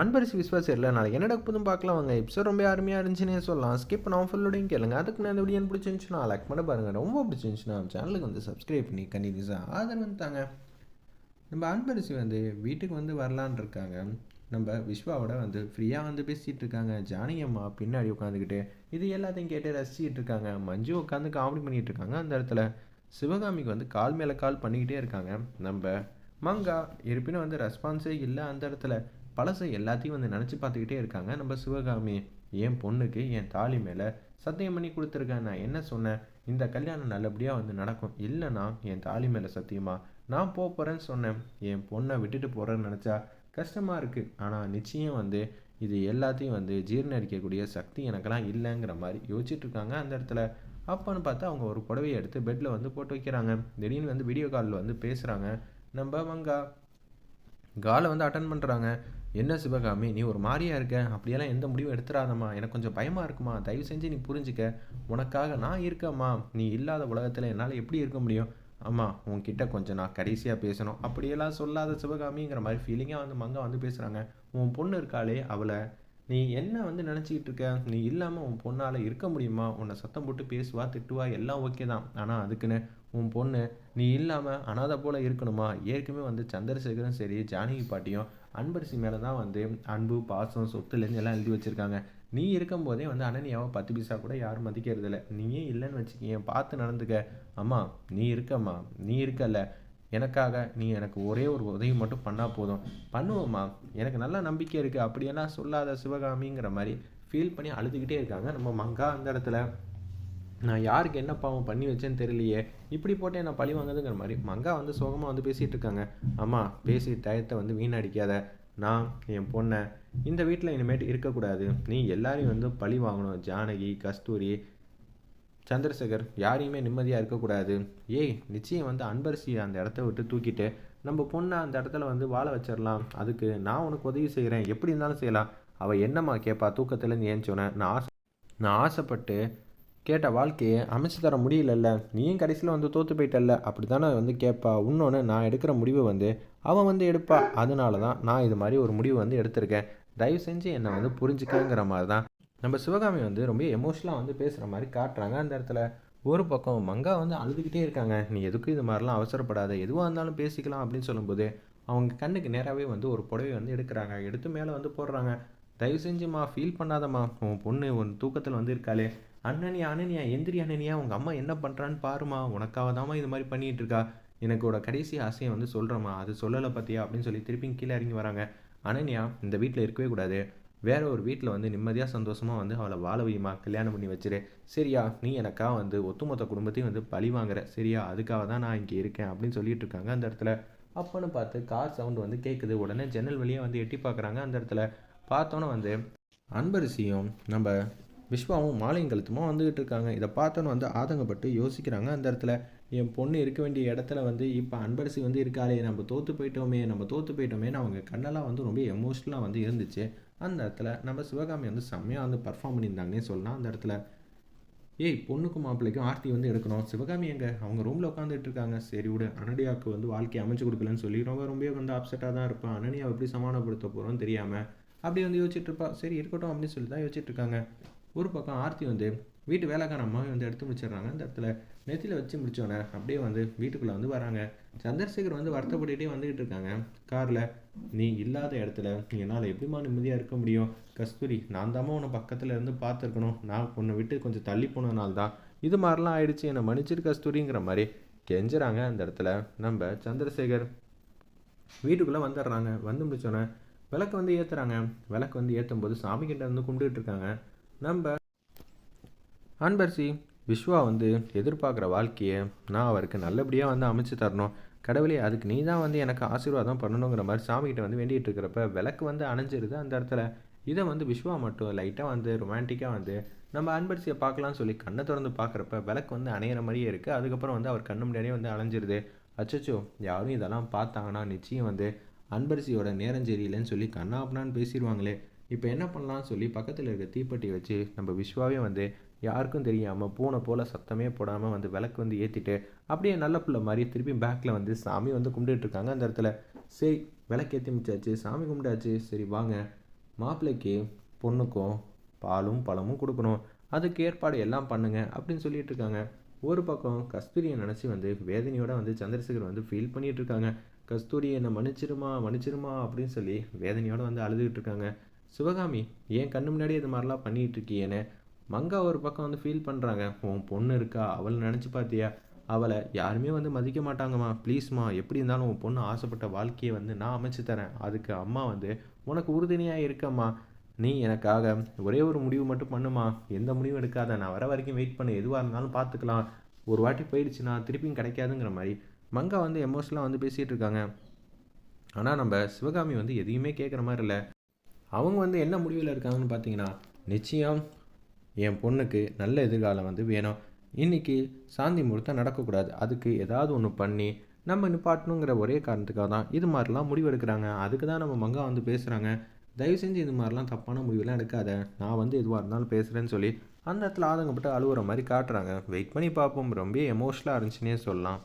அன்பரிசி விஸ்வாசி இல்லை நாளைக்கு என்ன புதும் பார்க்கலாம். வாங்க எபிசோட் ரொம்ப அருமையாக இருந்துச்சுன்னே சொல்லலாம். ஸ்கிப் பண்ணாமல் ஃபுல்லோடையும் கேளுங்க. அதுக்கு நான் இந்த வீடியோ பிடிச்சிருந்துச்சுன்னா லைக் பண்ண பாருங்கள் ரொம்ப பிடிச்சிருந்துச்சுன்னா சேனலுக்கு வந்து சப்ஸ்கிரைப் பண்ணி கண்டினியூஸாக ஆதரவு தாங்க. நம்ம அன்பரிசி வந்து வீட்டுக்கு வந்து வரலான் இருக்காங்க. நம்ம விஸ்வாவோட வந்து ஃப்ரீயாக வந்து பேசிகிட்டு இருக்காங்க. ஜானகி அம்மா பின்னாடி உட்காந்துக்கிட்டு இது எல்லாத்தையும் கேட்டு ரசிச்சிட்டு இருக்காங்க. மஞ்சு உட்காந்து காமெடி பண்ணிகிட்டு இருக்காங்க அந்த இடத்துல. சிவகாமிக்கு வந்து கால் மேலே கால் பண்ணிக்கிட்டே இருக்காங்க. நம்ம மங்கா இருப்பினும் வந்து ரெஸ்பான்ஸே இல்லை அந்த இடத்துல. பழசை எல்லாத்தையும் வந்து நினச்சி பார்த்துக்கிட்டே இருக்காங்க. நம்ம சிவகாமி என் பொண்ணுக்கு என் தாலி மேலே சத்தியம் பண்ணி கொடுத்துருக்கேன். நான் என்ன சொன்னேன்? இந்த கல்யாணம் நல்லபடியாக வந்து நடக்கும். இல்லைனா என் தாலி மேலே சத்தியமா? நான் போக போகிறேன்னு சொன்னேன். என் பொண்ணை விட்டுட்டு போகிறேன்னு நினச்சா கஷ்டமாக இருக்குது ஆனால் நிச்சயம் வந்து இது எல்லாத்தையும் வந்து ஜீர்ணரிக்கக்கூடிய சக்தி எனக்கெல்லாம் இல்லைங்கிற மாதிரி யோசிச்சுட்டு இருக்காங்க அந்த இடத்துல. அப்போன்னு பார்த்தா அவங்க ஒரு புடவையை எடுத்து பெட்டில் வந்து போட்டு வைக்கிறாங்க. திடீர்னு வந்து வீடியோ காலில் வந்து பேசுகிறாங்க நம்ம மங்கா காலை வந்து அட்டன் பண்ணுறாங்க என்ன சிவகாமி நீ ஒரு மாதிரியா இருக்க? அப்படியெல்லாம் எந்த முடிவும் எடுத்துடாதம்மா எனக்கு கொஞ்சம் பயமாக இருக்குமா? தயவு செஞ்சு நீ புரிஞ்சுக்க. உனக்காக நான் இருக்கம்மா. நீ இல்லாத உலகத்தில் என்னால் எப்படி இருக்க முடியும்? அம்மா உன்கிட்ட கொஞ்சம் நான் கடைசியாக பேசணும். அப்படியெல்லாம் சொல்லாத சிவகாமிங்கிற மாதிரி ஃபீலிங்காக வந்து மங்க வந்து பேசுகிறாங்க உன் பொண்ணு இருக்காளே அவளை நீ என்ன வந்து நினச்சிக்கிட்டு இருக்க? நீ இல்லாமல் உன் பொண்ணால் இருக்க முடியுமா? உன்னை சத்தம் போட்டு பேசுவா திட்டுவா எல்லாம் ஓகே தான். ஆனால் அதுக்குன்னு உன் பொண்ணு நீ இல்லாமல் அனாதை போல் இருக்கணுமா? ஏற்கனவே வந்து சந்திரசேகரும் சரி ஜானகி பாட்டியும் அன்பரிசி மேலே தான் வந்து அன்பு பாசம் சொத்துலேருந்து எல்லாம் எழுதி வச்சுருக்காங்க. நீ இருக்கும்போதே வந்து அனனியாவை பத்து பைசா கூட யாரும் மதிக்கிறது இல்லை நீயே இல்லைன்னு வச்சுக்கிங்க பார்த்து நடந்துக்க. அம்மா நீ இருக்கம்மா. நீ இருக்கல்ல. எனக்காக நீ எனக்கு ஒரே ஒரு உதவி மட்டும் பண்ணால் போதும். பண்ணுவோம்மா. எனக்கு நல்ல நம்பிக்கை இருக்குது அப்படியெல்லாம் சொல்லாத சிவகாமிங்கிற மாதிரி ஃபீல் பண்ணி அழுதுகிட்டே இருக்காங்க. நம்ம மங்கா அந்த இடத்துல. நான் யாருக்கு என்ன பாவம் பண்ணி வச்சேன்னு தெரியலையே. இப்படி போட்டு என்ன பழி வாங்குதுங்கிற மாதிரி மங்கா வந்து சோகமாக வந்து பேசிகிட்டு இருக்காங்க. ஆமாம் பேசி டயத்தை வந்து வீணடிக்காத. நான் என் பொண்ணை இந்த வீட்டில் இனிமேட்டு இருக்கக்கூடாது. நீ எல்லாரையும் வந்து பழி வாங்கணும். ஜானகி கஸ்தூரி சந்திரசேகர் யாரையுமே நிம்மதியாக இருக்கக்கூடாது. ஏய் நிச்சயம் வந்து அன்பரசி அந்த இடத்த விட்டு தூக்கிட்டு நம்ம பொண்ணை அந்த இடத்துல வந்து வாழ வச்சிடலாம். அதுக்கு நான் உனக்கு உதவி செய்கிறேன் எப்படி இருந்தாலும் செய்யலாம். அவள் என்னம்மா கேட்பா தூக்கத்துலேருந்து ஏஞ்சோன்னே நான் ஆசை நான் ஆசைப்பட்டு கேட்ட வாழ்க்கையை அமைச்சு தர முடியலல்ல. நீயும் கடைசியில் வந்து தோற்று போயிட்டல்ல. அப்படி தானே வந்து கேட்பா இன்னொன்று நான் எடுக்கிற முடிவை வந்து அவன் வந்து எடுப்பா. அதனால தான் நான் இது மாதிரி ஒரு முடிவு வந்து எடுத்திருக்கேன். தயவு செஞ்சு என்னை வந்து புரிஞ்சுக்கங்கிற மாதிரி தான் நம்ம சிவகாமி வந்து ரொம்ப எமோஷனலாக வந்து பேசுகிற மாதிரி காட்டுறாங்க. அந்த இடத்துல ஒரு பக்கம் மங்கா வந்து அழுதுகிட்டே இருக்காங்க. நீ எதுக்கும் இது மாதிரிலாம் அவசரப்படாத? எதுவாக இருந்தாலும் பேசிக்கலாம் அப்படின்னு சொல்லும்போது அவங்க கண்ணுக்கு நேராகவே வந்து ஒரு புடவை வந்து எடுக்கிறாங்க. எடுத்து மேலே வந்து போடுறாங்க. தயவு செஞ்சுமா ஃபீல் பண்ணாதம்மா. உன் பொண்ணு உன் தூக்கத்தில் வந்து இருக்காளே. அண்ணனியா அண்ணனியா எந்திரி அண்ணனியா உங்கள் அம்மா என்ன பண்ணுறான்னு பாருமா உனக்காக தாம்மா இது மாதிரி பண்ணிகிட்டு இருக்கா. எனக்கோட கடைசி ஆசையை வந்து சொல்கிறேம்மா அது சொல்லலை பார்த்தியா அப்படின்னு சொல்லி திருப்பி கீழே இறங்கி வராங்க. அனன்யா இந்த வீட்டில் இருக்கவே கூடாது. வேற ஒரு வீட்டில் வந்து நிம்மதியாக சந்தோஷமாக வந்து அவளை வாழ வையுமா? கல்யாணம் பண்ணி வச்சிரு. சரியா நீ எனக்காக வந்து ஒத்துமொத்த குடும்பத்தையும் வந்து பழி வாங்குற. சரியா அதுக்காக தான் நான் இங்கே இருக்கேன் அப்படின்னு சொல்லிட்டு இருக்காங்க அந்த இடத்துல. அப்போன்னு பார்த்து கார் சவுண்டு வந்து கேட்குது உடனே ஜன்னல் வழியாக வந்து எட்டி பார்க்குறாங்க அந்த இடத்துல. பார்த்தோன்னே வந்து அன்பரிசியும் நம்ம விஸ்வாவும் மாலையும் கழுத்துமா வந்துக்கிட்டு இருக்காங்க. இதை பார்த்தோன்னு வந்து ஆதங்கப்பட்டு யோசிக்கிறாங்க அந்த இடத்துல. என் பொண்ணு இருக்க வேண்டிய இடத்துல வந்து இப்போ அன்பரசி வந்து இருக்காளே நம்ம தோற்று போயிட்டோமே நம்ம தோற்று போயிட்டோமேன்னு அவங்க கண்ணெல்லாம் வந்து ரொம்ப எமோஷ்னலாக வந்து இருந்துச்சு. அந்த இடத்துல நம்ம சிவகாமி வந்து செம்மையாக வந்து பர்ஃபார்ம் பண்ணியிருந்தாங்கன்னே சொல்லலாம். அந்த இடத்துல ஏய் பொண்ணுக்கும் மாப்பிள்ளைக்கும் ஆர்த்தி வந்து எடுக்கணும். சிவகாமி எங்கே? அவங்க ரூமில் உட்காந்துட்டு இருக்காங்க. சரி விடு அனடியாவுக்கு வந்து வாழ்க்கை அமைச்சு கொடுக்கலன்னு சொல்லி ரொம்ப ரொம்பவே வந்து அப்செட்டாக தான் இருப்பான் அனனியாவை எப்படி சமாதானப்படுத்த போகிறோன்னு தெரியாமல் அப்படி வந்து யோசிச்சுட்டு இருப்பா. சரி இருக்கட்டும் அப்படின்னு சொல்லி தான் யோசிச்சுட்டு இருக்காங்க. ஒரு பக்கம் ஆர்த்தி வந்து வீட்டு வேலைக்கார அம்மாவை வந்து எடுத்து முடிச்சிடுறாங்க. அந்த இடத்துல நெத்தியில் வச்சு முடிச்சோன்னே அப்படியே வந்து வீட்டுக்குள்ளே வந்து வராங்க. சந்திரசேகர் வந்து வருத்தப்பட்டுகிட்டே வந்துக்கிட்டு இருக்காங்க. காரில் நீ இல்லாத இடத்துல என்னால் எப்படிமா நிம்மதியாக இருக்க முடியும்? கஸ்தூரி நான் தாம்மா உன்னை பக்கத்தில் இருந்து பார்த்துருக்கணும். நான் உன்னை விட்டு கொஞ்சம் தள்ளி போனதுனால தான் இது மாதிரிலாம் ஆயிடுச்சு. என்னை மன்னிச்சிரு கஸ்தூரிங்கிற மாதிரி கெஞ்சுறாங்க அந்த இடத்துல. நம்ம சந்திரசேகர் வீட்டுக்குள்ளே வந்துடுறாங்க. வந்து முடிச்சோன்னே விளக்கு வந்து ஏற்றுறாங்க விளக்கு வந்து ஏற்றும் போது சாமி கிட்ட வந்து கும்பிட்டுட்டு இருக்காங்க. நம்ம அன்பர்சி விஸ்வா வந்து எதிர்பார்க்குற வாழ்க்கையை நான் அவருக்கு நல்லபடியாக வந்து அமைச்சு தரணும். கடவுளே அதுக்கு நீ தான் வந்து எனக்கு ஆசீர்வாதம் பண்ணணுங்கிற மாதிரி சாமிகிட்ட வந்து வேண்டிகிட்டு இருக்கிறப்ப விளக்கு வந்து அணைஞ்சிருது அந்த இடத்துல. இதை வந்து விஸ்வா மட்டும் லைட்டாக வந்து ரொமான்டிக்காக வந்து நம்ம அன்பரிசியை பார்க்கலாம்னு சொல்லி கண்ணை திறந்து பார்க்குறப்ப விளக்கு வந்து அணையிற மாதிரியே இருக்குது அதுக்கப்புறம் வந்து அவர் கண்ணு முன்னாடியே வந்து அலைஞ்சிருது அச்சச்சோ யாரும் இதெல்லாம் பார்த்தாங்கன்னா நிச்சயம் வந்து அன்பரிசியோட நேரம் சரியில்லைன்னு சொல்லி கண்ணாப்பனான்னு பேசிடுவாங்களே. இப்போ என்ன பண்ணலாம்னு சொல்லி பக்கத்தில் இருக்க தீப்பெட்டி வச்சு நம்ம விஸ்வாவே வந்து யாருக்கும் தெரியாமல் பூனை போல் சத்தமே போடாமல் வந்து விளக்கு வந்து ஏற்றிட்டு அப்படியே நல்ல பிள்ளை மாதிரி திருப்பி பேக்கில் வந்து சாமி வந்து கும்பிட்டுட்ருக்காங்க அந்த இடத்துல சரி விளக்கு ஏற்றி முடிச்சாச்சு. சாமி கும்பிட்டாச்சு. சரி வாங்க. மாப்பிள்ளைக்கு பொண்ணுக்கும் பாலும் பழமும் கொடுக்கணும். அதுக்கு ஏற்பாடு எல்லாம் பண்ணுங்க அப்படின்னு சொல்லிட்டு இருக்காங்க. ஒரு பக்கம் கஸ்தூரியை நினச்சி வந்து வேதனையோட வந்து சந்திரசேகர் வந்து ஃபீல் பண்ணிகிட்டு இருக்காங்க. கஸ்தூரி என்னை மன்னிச்சிருமா மன்னிச்சிருமா அப்படின்னு சொல்லி வேதனையோட வந்து அழுதுகிட்டு இருக்காங்க. சிவகாமி ஏன் கண்ணு முன்னாடி இது மாதிரிலாம் பண்ணிட்டு இருக்கியேன்னு மங்கா ஒரு பக்கம் வந்து ஃபீல் பண்ணுறாங்க உன் பொண்ணு இருக்கா? அவளை நினச்சி பார்த்தியா? அவளை யாருமே வந்து மதிக்க மாட்டாங்கம்மா. ப்ளீஸ்மா எப்படி இருந்தாலும் உன் பொண்ணு ஆசைப்பட்ட வாழ்க்கையை வந்து நான் அமைச்சு தரேன். அதுக்கு அம்மா வந்து உனக்கு உறுதுணையாக இருக்கம்மா. நீ எனக்காக ஒரே ஒரு முடிவு மட்டும் பண்ணுமா. எந்த முடிவும் எடுக்காத. நான் வர வரைக்கும் வெயிட் பண்ண. எதுவாக இருந்தாலும் பார்த்துக்கலாம். ஒரு வாட்டி போயிடுச்சுன்னா திருப்பியும் கிடைக்காதுங்கிற மாதிரி. மங்கா வந்து எமோஷனலாக வந்து பேசிகிட்டு இருக்காங்க ஆனால் நம்ம சிவகாமி வந்து எதையுமே கேட்குற மாதிரி இல்லை. அவங்க வந்து என்ன முடிவில் இருக்காங்கன்னு பார்த்தீங்கன்னா நிச்சயம் என் பொண்ணுக்கு நல்ல எதிர்காலம் வந்து வேணும். இன்றைக்கி சாந்தி முகூர்த்தம் நடக்கக்கூடாது. அதுக்கு ஏதாவது ஒன்று பண்ணி நம்ம நிப்பாட்டணுங்கிற ஒரே காரணத்துக்காக தான் இது மாதிரிலாம் முடிவெடுக்கிறாங்க அதுக்கு தான் நம்ம மங்கா வந்து பேசுகிறாங்க தயவு செஞ்சு இது மாதிரிலாம் தப்பான முடிவெல்லாம் எடுக்காத. நான் வந்து எதுவாக இருந்தாலும் பேசுகிறேன்னு சொல்லி அந்த இடத்துல ஆதங்கப்பட்டு அழுகுற மாதிரி காட்டுறாங்க. வெயிட் பண்ணி பார்ப்போம். ரொம்ப எமோஷ்னலாக இருந்துச்சுன்னே சொல்லலாம்.